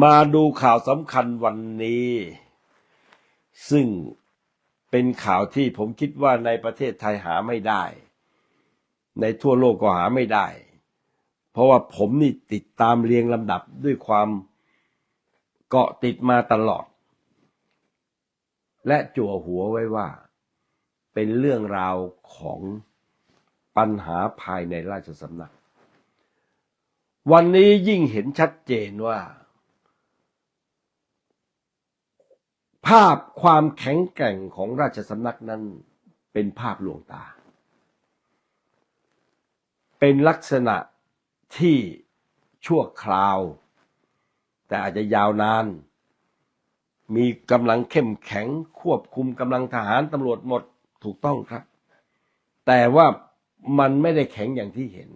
มาดูข่าวสำคัญวันนี้ ซึ่งเป็นข่าวที่ผมคิดว่าในประเทศไทยหาไม่ได้ ในทั่วโลกก็หาไม่ได้ เพราะว่าผมนี่ติดตามเรียงลำดับด้วยความเกาะติดมาตลอด และจั่วหัวไว้ว่า เป็นเรื่องราวของปัญหาภายในราชสำนัก วันนี้ยิ่งเห็นชัดเจนว่า ภาพความแข็งแกร่งของราชสำนักนั้นเป็นภาพลวงตา เป็นลักษณะที่ชั่วคราว แต่อาจจะยาวนาน มีกำลังเข้มแข็งควบคุมกำลังทหารตำรวจหมดถูกต้องครับ แต่ว่ามันไม่ได้แข็งอย่างที่เห็น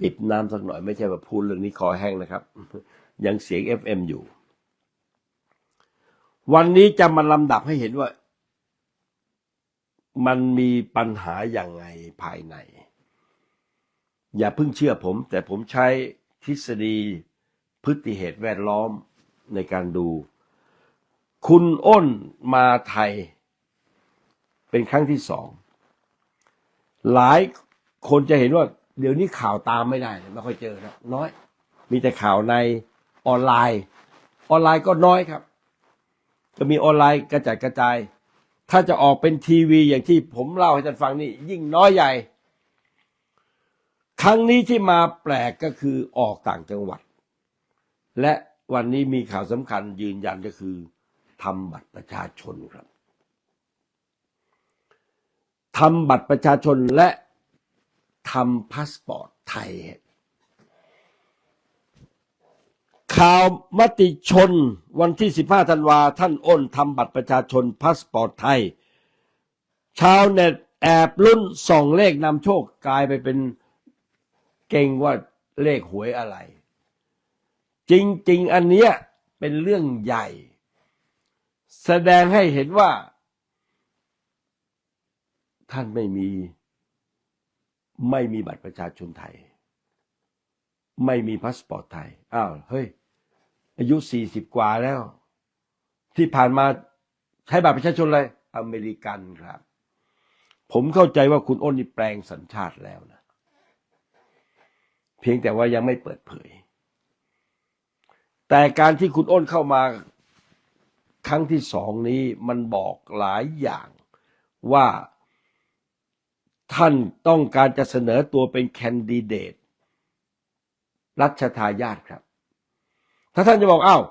จิบน้ำสักหน่อยไม่ใช่ว่าพูดเรื่องนี้คอแห้งนะครับ ยังเสียง FM อยู่ วันนี้จะมาลำดับให้เห็นว่า มันมีปัญหาอย่างไงภายใน อย่าเพิ่งเชื่อผม แต่ผมใช้ทฤษฎีพฤติเหตุแวดล้อมในการดู คุณอ้นมาไทย เป็นครั้งที่สอง หลายคนจะเห็นว่า เดี๋ยวนี้ข่าวตามไม่ได้ ไม่ค่อยเจอนะน้อย มีแต่ข่าวใน ออนไลน์ ออนไลน์ก็น้อยครับ จะมีออนไลน์กระจายกระจาย ถ้าจะออกเป็นทีวีอย่างที่ผมเล่าให้ท่านฟังนี่ยิ่งน้อยใหญ่ ครั้งนี้ที่มาแปลกก็คือออกต่างจังหวัด และวันนี้มีข่าวสำคัญยืนยันก็คือทำบัตรประชาชนครับทำบัตรประชาชนและทำพาสปอร์ตไทย ข่าวมติชนวันที่ 15 ธันวา ท่านอ้นทำบัตรประชาชนพาสปอร์ตไทย ชาวเน็ตแอบลุ้นส่องเลขนำโชคกลายไปเป็นเก่งว่าเลขหวยอะไร จริง ๆ อันเนี้ยเป็นเรื่องใหญ่ แสดงให้เห็นว่า ท่านไม่มีไม่มีบัตรประชาชนไทย ไม่มีพาสปอร์ตไทย อ้าว เฮ้ย อายุสี่สิบกว่าแล้ว ที่ผ่านมาใช้บัตรประชาชนอะไรอเมริกันครับ ผมเข้าใจว่าคุณอ้นนี่แปลงสัญชาติแล้วนะ เพียงแต่ว่ายังไม่เปิดเผย แต่การที่คุณอ้นเข้ามาครั้งที่สองนี้มันบอกหลายอย่างว่าท่านต้องการจะเสนอตัวเป็นแคนดิเดตรัชทายาทครับ ถ้าท่านจะบอกอ้าว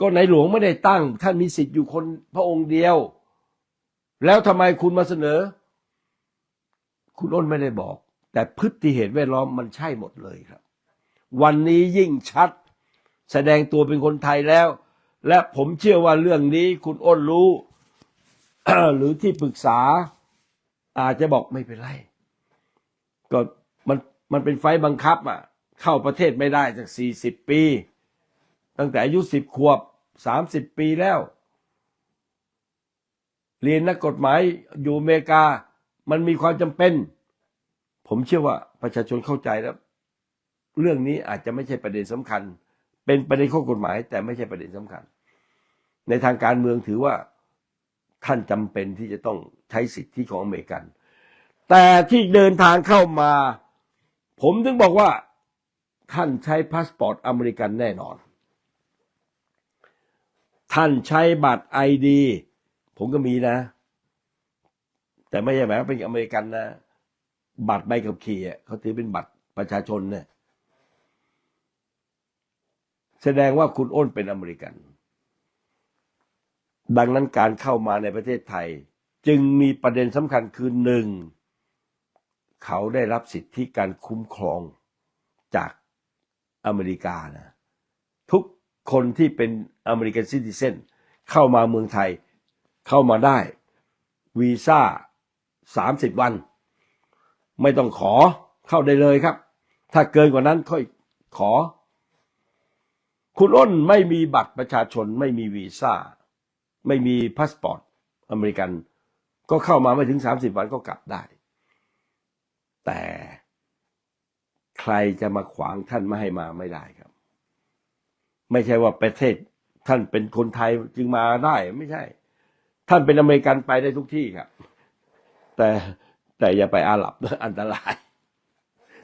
ก็ในหลวงไม่ได้ตั้ง ท่านมีสิทธิ์อยู่คนพระองค์เดียว แล้วทำไมคุณมาเสนอ คุณอ้นไม่ได้บอก แต่พฤติเหตุแวดล้อมมันใช่หมดเลยครับ วันนี้ยิ่งชัด แสดงตัวเป็นคนไทยแล้ว และผมเชื่อว่าเรื่องนี้คุณอ้นรู้ หรือที่ปรึกษา อาจจะบอกไม่เป็นไรก็มันมันเป็นไฟบังคับอะ เข้าประเทศไม่ได้จากสี่สิบปี ตั้งแต่อายุสิบขวบสามสิบปีแล้ว เรียนนักกฎหมายอยู่อเมริกา มันมีความจำเป็น ผมเชื่อว่าประชาชนเข้าใจแล้วเรื่องนี้อาจจะไม่ใช่ประเด็นสำคัญ เป็นประเด็นข้อกฎหมาย แต่ไม่ใช่ประเด็นสำคัญ ในทางการเมืองถือว่าท่านจำเป็นที่จะต้องใช้สิทธิของอเมริกัน แต่ที่เดินทางเข้ามา ผมถึงบอกว่าท่านใช้พาสปอร์ตอเมริกันแน่นอน ท่านใช้บัตรไอดีผมก็มีนะ แต่ไม่ใช่หมายว่าเป็นอเมริกันนะ บัตรใบขับขี่เขาถือเป็นบัตรประชาชนเนี่ยแสดงว่าคุณอ้นเป็นอเมริกัน ดังนั้นการเข้ามาในประเทศไทย จึงมีประเด็นสำคัญคือหนึ่ง เขาได้รับสิทธิการคุ้มครองจากอเมริกานะทุก คนที่เป็นอเมริกันซิติเซนเข้ามาเมืองไทยเข้ามาได้วีซ่าสามสิบวัน ไม่ต้องขอเข้าได้เลยครับ ถ้าเกินกว่านั้นค่อยขอ คุณอ้นไม่มีบัตรประชาชนไม่มีวีซ่า ไม่มีพาสปอร์ตอเมริกัน ก็เข้ามาไม่ถึงสามสิบวันก็กลับได้ แต่ใครจะมาขวางท่านไม่ให้มาไม่ได้ครับ ไม่ใช่ว่าประเทศท่านเป็นคนไทยจึงมาได้ไม่ใช่ ท่านเป็นอเมริกันไปได้ทุกที่ครับ แต่แต่อย่าไปอาหรับอันตราย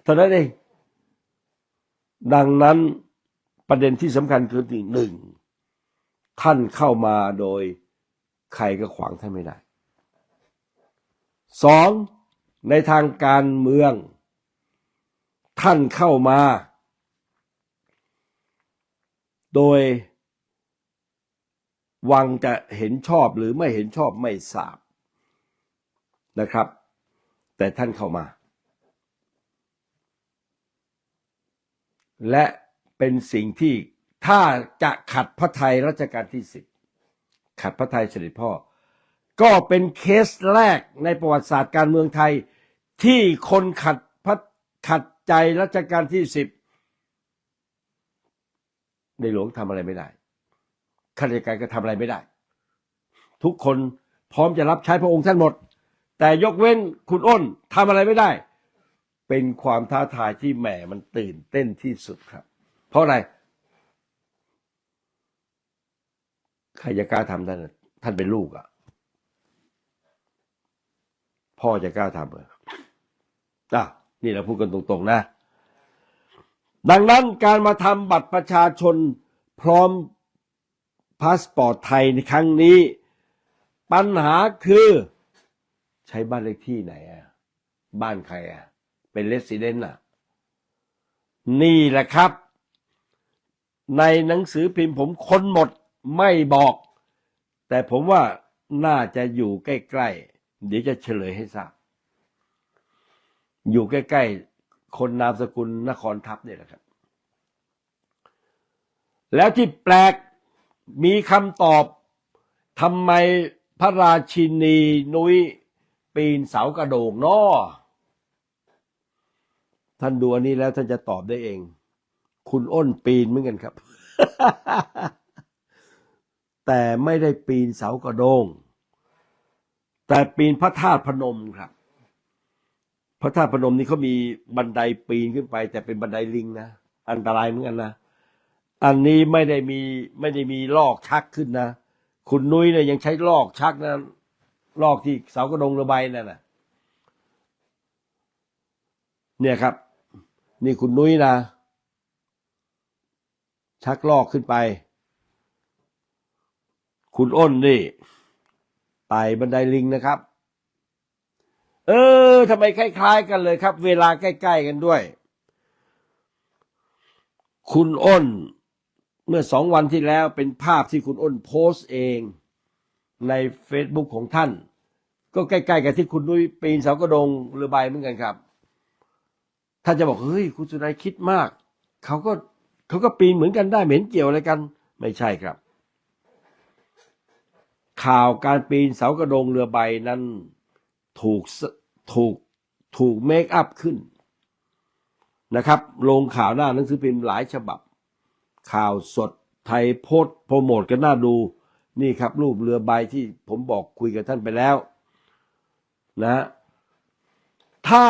เท่านั้นเอง ดังนั้นประเด็นที่สำคัญคือหนึ่งท่านเข้ามาโดยใครก็ขวางท่านไม่ได้สองในทางการเมือง ท่านเข้ามา โดย วังจะเห็นชอบหรือไม่เห็นชอบไม่ทราบนะครับ แต่ท่านเข้ามา และเป็นสิ่งที่ถ้าจะขัดพระไทยรัชกาลที่สิบขัดพระไทยเสด็จพ่อ ก็เป็นเคสแรกในประวัติศาสตร์การเมืองไทยที่คนขัดพระขัดใจรัชกาลที่สิบ ในหลวงทำอะไรไม่ได้ข้าราชการก็ทำอะไรไม่ได้ ทุกคนพร้อมจะรับใช้พระองค์ท่านหมด แต่ยกเว้นคุณอ้นทำอะไรไม่ได้ เป็นความท้าทายที่แหมมันตื่นเต้นที่สุดครับ เพราะอะไรใครจะกล้าทำท่านท่านเป็นลูกอะ่ะ พ่อจะกล้าทำเหรออะนี่เราพูดกันตรงๆนะ ดังนั้นการมาทำบัตรประชาชนพร้อมพาสปอร์ตไทยในครั้งนี้ ปัญหาคือใช้บ้านเลขที่ไหนอะบ้านใครอะเป็นเลสซิเดนต์อะนี่แหละครับ ในหนังสือพิมพ์ผมค้นหมดไม่บอก แต่ผมว่าน่าจะอยู่ใกล้ ๆ เดี๋ยวจะเฉลยให้ทราบ อยู่ใกล้ ๆ คนนามสกุลนครทัพเนี่ยแหละครับ แล้วที่แปลกมีคำตอบทำไมพระราชินีนุ้ยปีนเสากระโดงนอท่านดูอันนี้แล้วท่านจะตอบได้เอง คุณอ้นปีนเหมือนกันครับ แต่ไม่ได้ปีนเสากระโดง แต่ปีนพระธาตุพนมครับ พระธาตุพนมนี่เขามีบันไดปีนขึ้นไป แต่เป็นบันไดลิงนะอันตรายเหมือนกันนะอันนี้ไม่ได้มีไม่ได้มีลอกชักขึ้นนะคุณนุ้ยเนี่ยยังใช้ลอกชักนะลอกที่เสากระดงระบายนั่นนะเนี่ยครับ นี่คุณนุ้ยนะ ชักลอกขึ้นไป คุณอ้นนี่ไต่บันไดลิงนะครับ เออทำไมคล้าย ๆ กันเลยครับ เวลาใกล้ ๆ กันด้วย คุณอ้น เมื่อสองวันที่แล้วเป็นภาพที่คุณอ้นโพสต์เองใน Facebook ของท่าน ก็ใกล้ๆกับที่คุณนุ้ยปีนเสากระดงเรือใบเหมือนกันครับท่านจะบอกเฮ้ยคุณสุนัยคิดมากเขาก็เขาก็ปีนเหมือนกันได้เหม็นเกี่ยวอะไรกัน ไม่ใช่ครับ ข่าวการปีนเสากระดงเรือใบนั้น ถูกถูกถูกเมคอัพขึ้นนะครับ ลงข่าวหน้าหนังสือพิมพ์หลายฉบับ ข่าวสดไทยโพสโปรโมทกันน่าดูนี่ครับ รูปเรือใบที่ผมบอกคุยกับท่านไปแล้วนะถ้า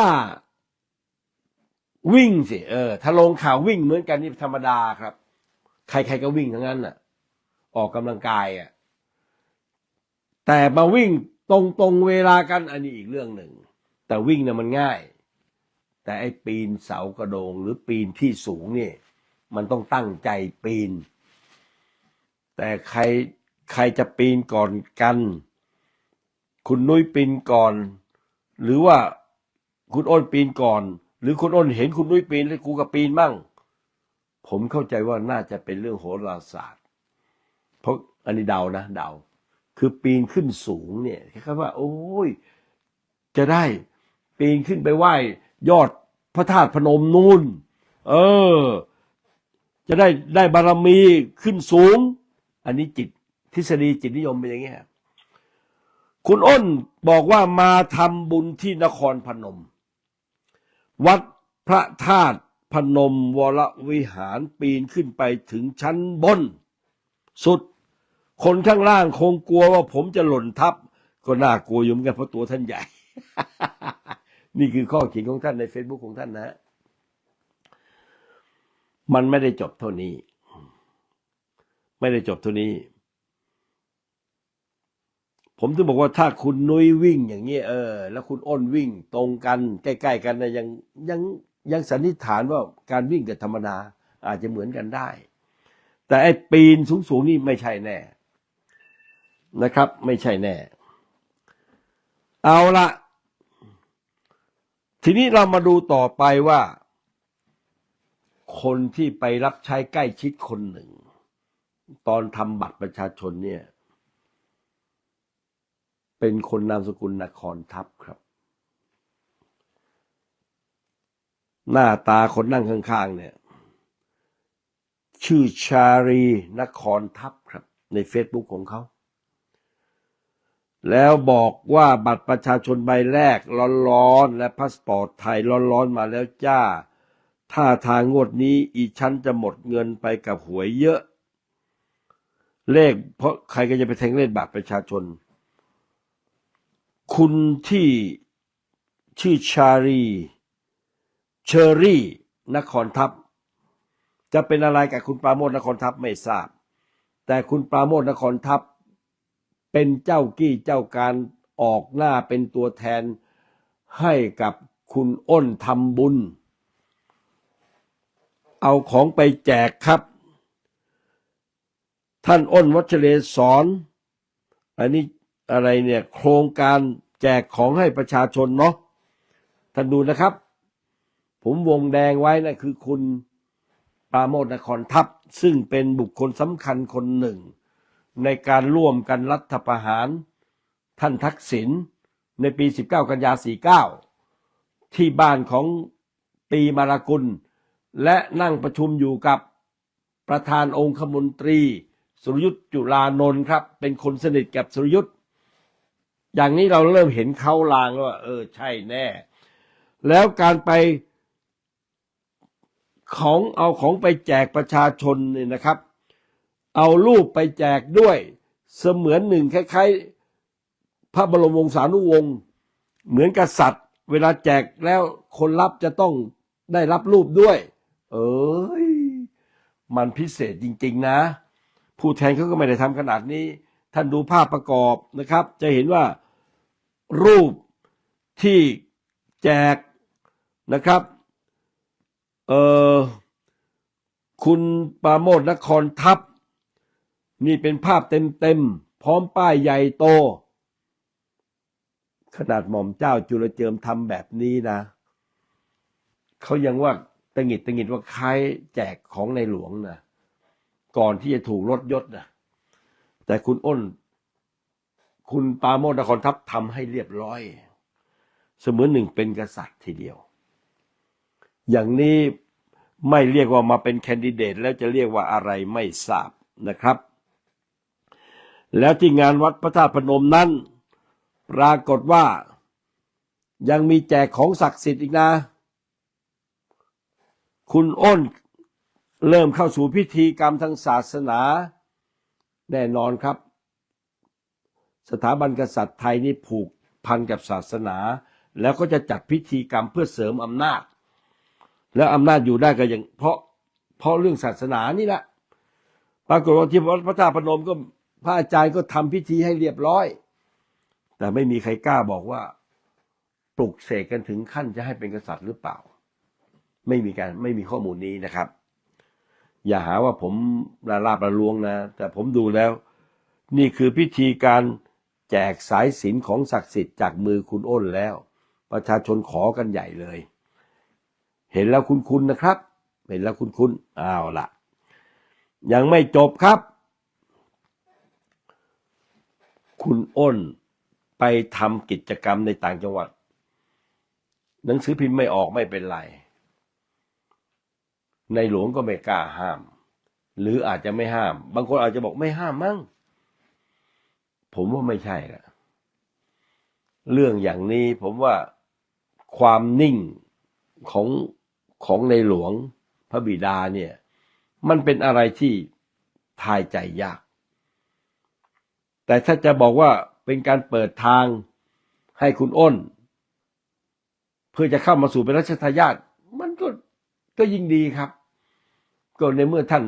วิ่งสิเออถ้าลงข่าววิ่งเหมือนกันนี่ธรรมดาครับ ใครๆก็วิ่งทั้งนั้นน่ะ ออกกำลังกายอะแต่มาวิ่ง ตรงตรงๆเวลากันอันนี้อีกเรื่องหนึ่ง แต่วิ่งเนี่ยมันง่าย แต่ไอ้ปีนเสากระโดงหรือปีนที่สูงเนี่ยมันต้องตั้งใจปีน แต่ใครใครจะปีนก่อนกัน คุณนุ้ยปีนก่อน หรือว่าคุณอ้นปีนก่อน หรือคุณอ้นเห็นคุณนุ้ยปีนแล้วกูก็ปีนมั่ง ผมเข้าใจว่าน่าจะเป็นเรื่องโหราศาสตร์ เพราะอันนี้เดานะเดา คือปีนขึ้นสูงเนี่ยคล้ายๆว่า โอ้ย จะได้ปีนขึ้นไปไหว้ยอดพระธาตุพนมนูนเออ จะได้ได้บารมีขึ้นสูง อันนี้จิตทฤษฎีจิตนิยมเป็นอย่างเงี้ยคุณอ้นบอกว่ามาทำบุญที่นครพนม วัดพระธาตุพนมวรวิหารปีนขึ้นไปถึงชั้นบน สุด คนข้างล่างคงกลัวว่าผมจะหล่นทับ ก็น่ากลัวอยู่เหมือนกันเพราะตัวท่านใหญ่ นี่คือข้อเขียนของท่านใน Facebook ของท่านนะฮะมันไม่ได้จบเท่านี้ ไม่ได้จบเท่านี้ ผมถึงบอกว่าถ้าคุณนุ้ยวิ่งอย่างนี้เออ แล้วคุณอ้นวิ่งตรงกัน ใกล้ๆกันนะยังยังยังสันนิษฐานว่าการวิ่งกับธรรมดาอาจจะเหมือนกันได้ แต่ไอ้ปีนสูงๆนี่ไม่ใช่แน่ นะครับ ไม่ใช่แน่ เอาละทีนี้เรามาดูต่อไปว่า คนที่ไปรับใช้ใกล้ชิดคนหนึ่ง ตอนทำบัตรประชาชนเนี่ย เป็นคนนามสกุลนครทัพครับ หน้าตาคนนั่งข้างๆเนี่ย ชื่อชารีนครทัพครับ ในเฟซบุ๊กของเขา แล้วบอกว่าบัตรประชาชนใบแรกร้อนๆและพาสปอร์ตไทยร้อนๆมาแล้วจ้า ถ้าทางงวดนี้อีฉันจะหมดเงินไปกับหวยเยอะ เลขเพราะใครก็จะไปแทงเลขบัตรประชาชน คุณที่ชื่อชารีเชอรี่ นครทัพ จะเป็นอะไรกับคุณปราโมทนครทัพไม่ทราบ แต่คุณปราโมทนครทัพ เป็นเจ้ากี้เจ้าการออกหน้าเป็นตัวแทนให้กับคุณอ้นทำบุญ เอาของไปแจกครับ ท่านอ้นวัชเรศรอันนี้อะไรเนี่ยโครงการแจกของให้ประชาชนเนาะท่านดูนะครับ ผมวงแดงไว้นะคือคุณปราโมทนครทัพ ซึ่งเป็นบุคคลสำคัญคนหนึ่ง ในการร่วมกันรัฐประหาร ท่านทักษิณในปี 19 กันยา 49 ที่บ้านของปีมารากุล และนั่งประชุมอยู่กับประธานองคมนตรี สุรยุทธ์จุลานนท์ครับ เป็นคนสนิทกับสุรยุทธ์อย่างนี้เราเริ่มเห็นเขาลางแล้วว่า เออ ใช่แน่ แล้วการไปของเอาของไปแจกประชาชนเนี่ยนะครับ เอารูปไปแจกด้วย เสมือนหนึ่งคล้ายๆ พระบรมวงศานุวงศ์เหมือนกษัตริย์ เวลาแจกแล้วคนรับจะต้องได้รับรูปด้วย เอ้ยมันพิเศษจริง ๆ นะ ผู้แทนเขาก็ไม่ได้ทำขนาดนี้ ท่านดูภาพประกอบนะครับ จะเห็นว่ารูปที่แจกนะครับเออคุณปาโมทนครทัพ นี่เป็นภาพเต็มๆ พร้อมป้ายใหญ่โต ขนาดหม่อมเจ้าจุลเจิมทำแบบนี้นะ เขายังว่าตังหิดตังหิดว่าใครแจกของในหลวงนะก่อนที่จะถูกลดยศนะแต่คุณอ้น คุณปาโมทนครทัพทำให้เรียบร้อย เสมือนหนึ่งเป็นกษัตริย์ทีเดียว อย่างนี้ไม่เรียกว่ามาเป็นแคนดิเดตแล้วจะเรียกว่าอะไรไม่ทราบนะครับ แล้วที่งานวัดพระธาตุพนมนั้น ปรากฏว่า ยังมีแจกของศักดิ์สิทธิ์อีกนะ คุณอ้นเริ่มเข้าสู่พิธีกรรมทางศาสนา แน่นอนครับ สถาบันกษัตริย์ไทยนี่ผูกพันกับศาสนา แล้วก็จะจัดพิธีกรรมเพื่อเสริมอำนาจ แล้วอำนาจอยู่ได้ก็อย่างเพราะเพราะเรื่องศาสนานี่แหละปรากฏว่าที่วัดพระธาตุพนมก็ พระอาจารย์ก็ทำพิธีให้เรียบร้อย แต่ไม่มีใครกล้าบอกว่าปลุกเสกกันถึงขั้นจะให้เป็นกษัตริย์หรือเปล่า ไม่มีการไม่มีข้อมูลนี้นะครับ อย่าหาว่าผมละลาบละลวงนะ แต่ผมดูแล้ว นี่คือพิธีการแจกสายสินของศักดิ์สิทธิ์จากมือคุณอ้นแล้ว ประชาชนขอกันใหญ่เลย เห็นแล้วคุ้นๆนะครับ เห็นแล้วคุ้นๆอ้าวละยังไม่จบครับ คุณอ้นไปทำกิจกรรมในต่างจังหวัด หนังสือพิมพ์ไม่ออกไม่เป็นไร ในหลวงก็ไม่กล้าห้าม หรืออาจจะไม่ห้าม บางคนอาจจะบอกไม่ห้ามมั้งผมว่าไม่ใช่ละเรื่องอย่างนี้ผมว่าความนิ่งของของในหลวงพระบิดาเนี่ย มันเป็นอะไรที่ทายใจยาก แต่ถ้าจะบอกว่าเป็นการเปิดทางให้คุณอ้น เพื่อจะเข้ามาสู่เป็นรัชทายาทมันก็ก็ยิ่งดีครับ ก็ในเมื่อท่าน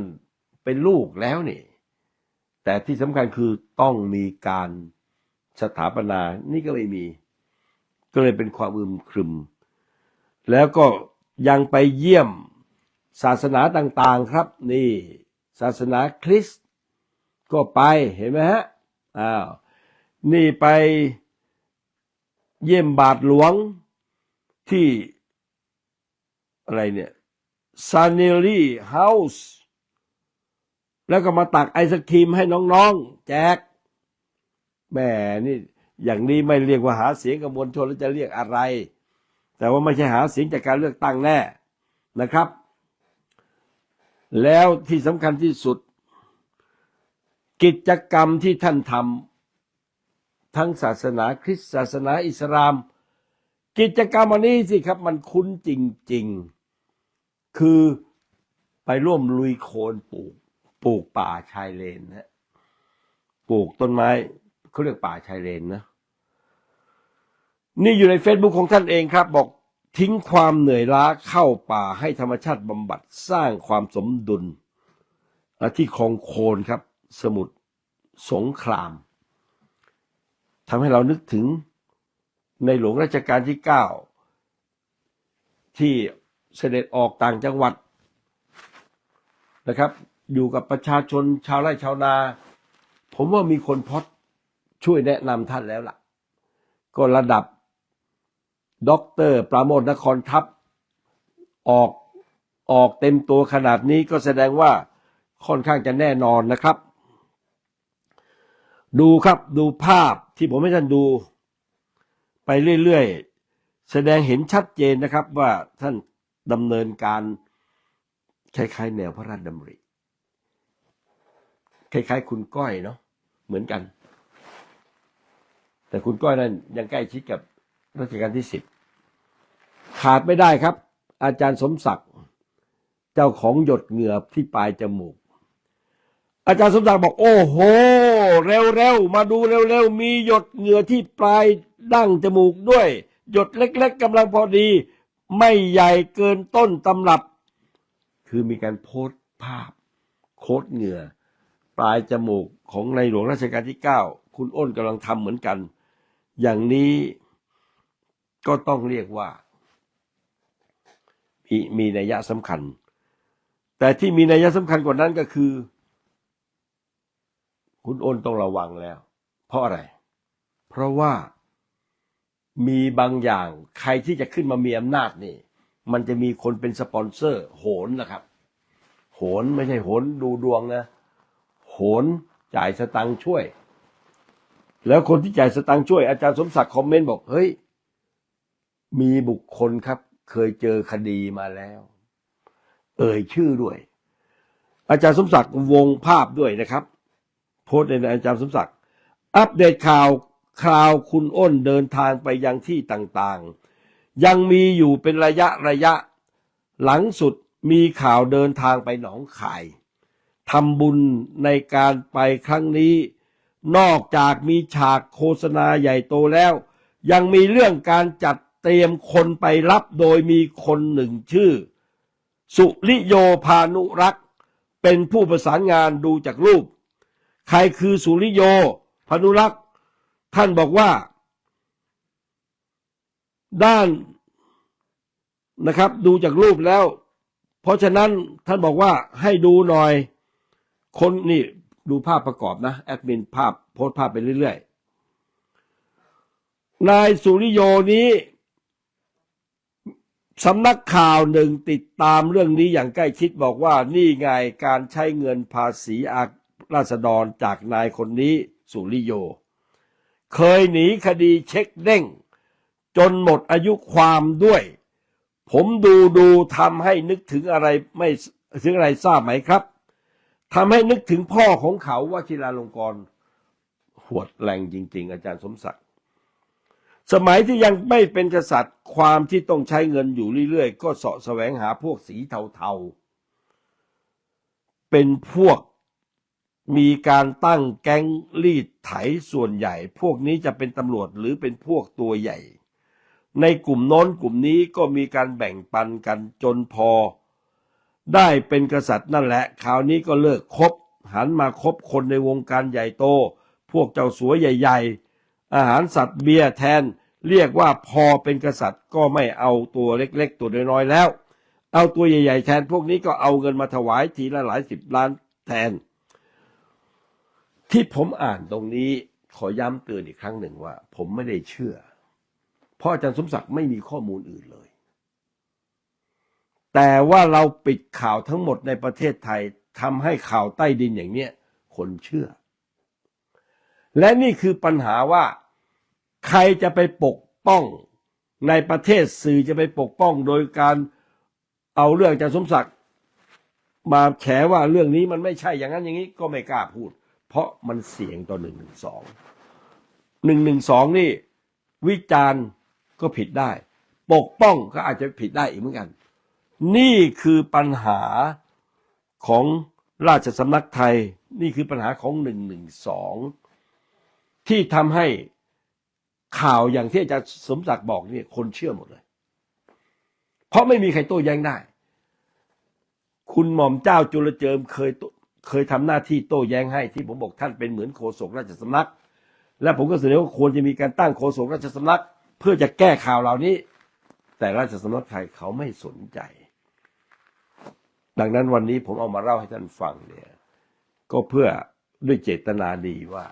เป็นลูกแล้วนี่ แต่ที่สำคัญคือต้องมีการสถาปนา นี่ก็ไม่มี ก็เลยเป็นความอึมครึม แล้วก็ยังไปเยี่ยมศาสนาต่างๆครับ นี่ ศาสนาคริสต์ก็ไปเห็นไหมฮะ อ้าวนี่ไปเยี่ยมบาทหลวงที่อะไรเนี่ยซาเนลลี่เฮาส์แล้วก็มาตักไอศครีมให้น้องๆ แจกแหมนี่อย่างนี้ไม่เรียกว่าหาเสียงกับมวลชนแล้วจะเรียกอะไร แต่ว่าไม่ใช่หาเสียงจากการเลือกตั้งแน่นะครับ แล้วที่สำคัญที่สุด กิจกรรมที่ท่านทำทั้งศาสนาคริสต์ศาสนาอิสลาม กิจกรรมอันนี้สิครับมันคุ้นจริง ๆ คือไปร่วมลุยโคลนปลูกปลูกป่าชายเลนนะปลูกต้นไม้เขาเรียกป่าชายเลนนะ นี่อยู่ใน Facebook ของท่านเองครับ บอกทิ้งความเหนื่อยล้าเข้าป่าให้ธรรมชาติบำบัดสร้างความสมดุลอะที่คลองโคนครับ สมุทรสงครามทำให้เรานึกถึงในหลวงรัชกาลที่เก้าที่เสด็จออกต่างจังหวัดนะครับ อยู่กับประชาชนชาวไร่ชาวนา ผมว่ามีคนพอดช่วยแนะนำท่านแล้วล่ะ ก็ระดับด็อกเตอร์ปราโมทนครทัพ ออกออกเต็มตัวขนาดนี้ก็แสดงว่าค่อนข้างจะแน่นอนนะครับ ดูครับดูภาพที่ผมให้ท่านดู ไปเรื่อยๆ แสดงเห็นชัดเจนนะครับว่าท่านดำเนินการคล้ายๆแนวพระราชดำริคล้ายๆ คุณก้อยเนาะเหมือนกัน แต่คุณก้อยนั้นยังใกล้ชิดกับรัชกาลที่สิบขาดไม่ได้ครับ อาจารย์สมศักดิ์ เจ้าของหยดเหงื่อที่ปลายจมูก อาจารย์สมศักดิ์บอกโอ้โห เร็วๆ มาดูเร็วๆ มีหยดเหงื่อที่ปลายดั้งจมูกด้วย หยดเล็กๆกำลังพอดี ไม่ใหญ่เกินต้นตำรับ คือมีการโพสต์ภาพ โคดเหงื่อ ปลายจมูกของในหลวงรัชกาลที่เก้าคุณอ้นกำลังทำเหมือนกัน อย่างนี้ก็ต้องเรียกว่า มีมีนัยยะสำคัญ แต่ที่มีนัยยะสำคัญกว่านั้นก็คือ คุณอ้นต้องระวังแล้ว เพราะอะไร เพราะว่ามีบางอย่างใครที่จะขึ้นมามีอำนาจนี่ มันจะมีคนเป็นสปอนเซอร์ โหนนะครับ โหนไม่ใช่โหนดูดวงนะ โหนจ่ายสตังค์ช่วย แล้วคนที่จ่ายสตังค์ช่วยอาจารย์สมศักดิ์คอมเมนต์บอก เฮ้ย มีบุคคลครับ เคยเจอคดีมาแล้ว เอ่ยชื่อด้วย อาจารย์สมศักดิ์วงภาพด้วยนะครับ โพสต์ในอาจารย์สมศักดิ์อัปเดตข่าวคราวคุณอ้นเดินทางไปยังที่ต่างๆ ยังมีอยู่เป็นระยะระยะ หลังสุดมีข่าวเดินทางไปหนองคายทำบุญในการไปครั้งนี้ นอกจากมีฉากโฆษณาใหญ่โตแล้ว ยังมีเรื่องการจัดเตรียมคนไปรับโดยมีคนหนึ่งชื่อ สุริโยพานุรักษ์เป็นผู้ประสานงานดูจากรูป ใครคือสุริโย พนุรักษ์ ท่านบอกว่า ด้านนะครับ ดูจากรูปแล้ว เพราะฉะนั้นท่านบอกว่าให้ดูหน่อย คนนี่ดูภาพประกอบนะ แอดมินภาพโพสต์ภาพไปเรื่อยๆ นายสุริโยนี้สำนักข่าวหนึ่งติดตามเรื่องนี้อย่างใกล้ชิดบอกว่านี่ไงการใช้เงินภาษีอา ราษฎรจากนายคนนี้สุริโย เคยหนีคดีเช็คเด้ง จนหมดอายุความด้วย ผมดูดูทำให้นึกถึงอะไรไม่ถึงอะไรทราบไหมครับทำให้นึกถึงพ่อของเขาวชิราลงกรหวดแรงจริง ๆ อาจารย์สมศักดิ์สมัยที่ยังไม่เป็นกษัตริย์ความที่ต้องใช้เงินอยู่เรื่อย ๆ ก็เสาะแสวงหาพวกสีเทาๆ เป็นพวก มีการตั้งแก๊งรีดไถส่วนใหญ่ พวกนี้จะเป็นตำรวจหรือเป็นพวกตัวใหญ่ ในกลุ่มน้นกลุ่มนี้ก็มีการแบ่งปันกันจนพอ ได้เป็นกษัตริย์นั่นแหละคราวนี้ก็เลิกคบ หันมาคบคนในวงการใหญ่โต พวกเจ้าสัวใหญ่ ๆ อาหารสัตว์เบียร์แทน เรียกว่าพอเป็นกษัตริย์ก็ไม่เอาตัวเล็กๆ ตัวน้อยๆแล้ว เอาตัวใหญ่ ๆ แทนพวกนี้ก็เอาเงินมาถวายทีละหลายสิบล้านแทน ที่ผมอ่านตรงนี้ขอย้ำเตือนอีกครั้งหนึ่งว่า ผมไม่ได้เชื่อ เพราะอาจารย์สมศักดิ์ไม่มีข้อมูลอื่นเลย แต่ว่าเราปิดข่าวทั้งหมดในประเทศไทยทำให้ข่าวใต้ดินอย่างเนี้ยคนเชื่อ และนี่คือปัญหาว่า ใครจะไปปกป้องในประเทศสื่อจะไปปกป้องโดยการเอาเรื่องอาจารย์สมศักดิ์มาแฉว่าเรื่องนี้มันไม่ใช่อย่างนั้นอย่างนี้ก็ไม่กล้าพูด เพราะมันเสียงต่อหนึ่งหนึ่งสองหนึ่งหนึ่งสองนี่ วิจารณ์ก็ผิดได้ ปกป้องก็อาจจะผิดได้อีกเหมือนกัน นี่คือปัญหาของราชสำนักไทยนี่คือปัญหาของหนึ่งหนึ่งสองที่ทำให้ข่าวอย่างที่อาจารย์สมศักดิ์บอกนี่คนเชื่อหมดเลย เพราะไม่มีใครโต้แย้งได้ คุณหม่อมเจ้าจุลเจิมเคยโต เคยทำหน้าที่โต้แย้งให้ที่ผมบอกท่านเป็นเหมือนโฆษกราชสำนัก และผมก็เสนอว่าควรจะมีการตั้งโฆษกราชสำนัก เพื่อจะแก้ข่าวเหล่านี้ แต่ราชสำนักไทยเขาไม่สนใจ ดังนั้นวันนี้ผมเอามาเล่าให้ท่านฟังเนี่ยก็เพื่อด้วยเจตนาดีว่า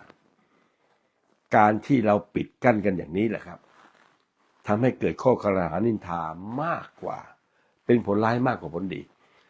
การที่เราปิดกั้นกันอย่างนี้แหละครับทำให้เกิดข้อกล่าวหานินทามากกว่า เป็นผลร้ายมากกว่าผลดี